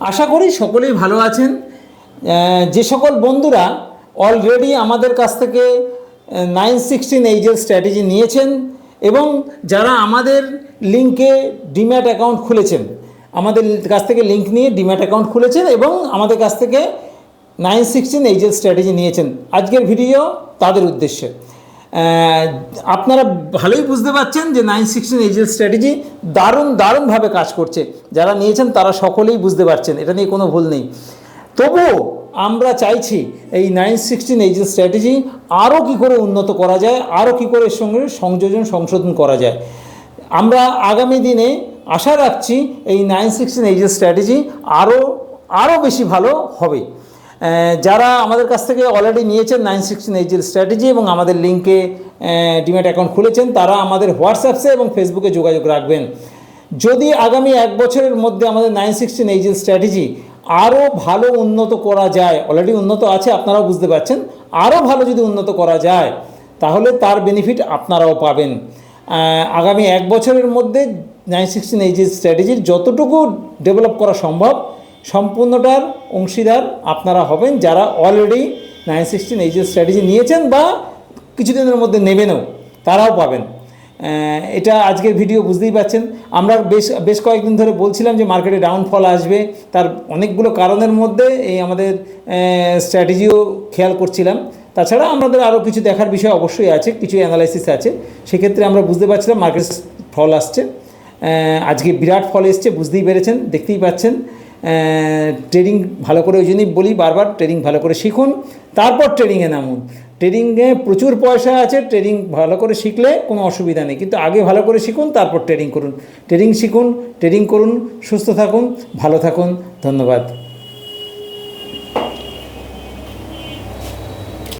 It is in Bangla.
আশা করি সকলেই ভালো আছেন। যে সকল বন্ধুরা অলরেডি আমাদের কাছ থেকে নাইন সিক্সটিন এইজের স্ট্র্যাটেজি নিয়েছেন এবং যারা আমাদের লিঙ্কে ডিম্যাট অ্যাকাউন্ট খুলেছেন, আমাদের কাছ থেকে লিঙ্ক নিয়ে ডিম্যাট অ্যাকাউন্ট খুলেছেন এবং আমাদের কাছ থেকে নাইন সিক্সটিন এইজের স্ট্র্যাটেজি নিয়েছেন। আজকের ভিডিও তাদের উদ্দেশ্যে। আপনারা ভালোই বুঝতে পারছেন যে নাইন সিক্সটিন এইজের স্ট্র্যাটেজি দারুণ, দারুণভাবে কাজ করছে। যারা নিয়েছেন তারা সকলেই বুঝতে পারছেন, এটা নিয়ে কোনো ভুল নেই। তবুও আমরা চাইছি এই নাইন সিক্সটিন এইজের স্ট্র্যাটেজি আরও কী করে উন্নত করা যায় আরও কী করে এর সঙ্গে সংযোজন, সংশোধন করা যায়। আমরা আগামী দিনে আশা রাখছি এই নাইন সিক্সটিন এইজের স্ট্র্যাটেজি আরও আরও বেশি ভালো হবে। যারা আমাদের কাছ থেকে অলরেডি নিয়েছেন নাইন সিক্সটিন এইচের স্ট্র্যাটেজি এবং আমাদের লিঙ্কে ডিমেট অ্যাকাউন্ট খুলেছেন, তারা আমাদের হোয়াটসঅ্যাপসে এবং ফেসবুকে যোগাযোগ রাখবেন। যদি আগামী এক বছরের মধ্যে আমাদের নাইন সিক্সটিন এইচের স্ট্র্যাটেজি আরও ভালো উন্নত করা যায় অলরেডি উন্নত আছে আপনারাও বুঝতে পারছেন আরও ভালো যদি উন্নত করা যায়, তাহলে তার বেনিফিট আপনারাও পাবেন। আগামী এক বছরের মধ্যে নাইন সিক্সটিন এইচের স্ট্র্যাটেজির যতটুকু ডেভেলপ করা সম্ভব সম্পূর্ণটার অংশীদার আপনারা হবেন যারা অলরেডি নাইন সিক্সটিন এইচের স্ট্র্যাটেজি নিয়েছেন বা কিছুদিনের মধ্যে নেবেনও, তারাও পাবেন। এটা আজকের ভিডিও বুঝতেই পাচ্ছেন আমরা বেশ বেশ কয়েকদিন ধরে বলছিলাম যে মার্কেটে ডাউনফল আসবে, তার অনেকগুলো কারণের মধ্যে এই আমাদের স্ট্র্যাটেজিও খেয়াল করছিলাম। তাছাড়া আমাদের আরও কিছু দেখার বিষয় অবশ্যই আছে, কিছু অ্যানালাইসিস আছে। সেক্ষেত্রে আমরা বুঝতে পারছিলাম মার্কেট ফল আসছে। আজকে বিরাট ফল এসছে, বুঝতেই পেরেছেন, দেখতেই পাচ্ছেন। ট্রেডিং ভালো করে ওই জন্যই বলি বারবার ট্রেডিং ভালো করে শিখুন, তারপর ট্রেডিংয়ে নামুন। ট্রেডিংয়ে প্রচুর পয়সা আছে ট্রেডিং ভালো করে শিখলে কোনো অসুবিধা নেই, কিন্তু আগে ভালো করে শিখুন, তারপর ট্রেডিং করুন। ট্রেডিং শিখুন ট্রেডিং করুন, সুস্থ থাকুন, ভালো থাকুন, ধন্যবাদ।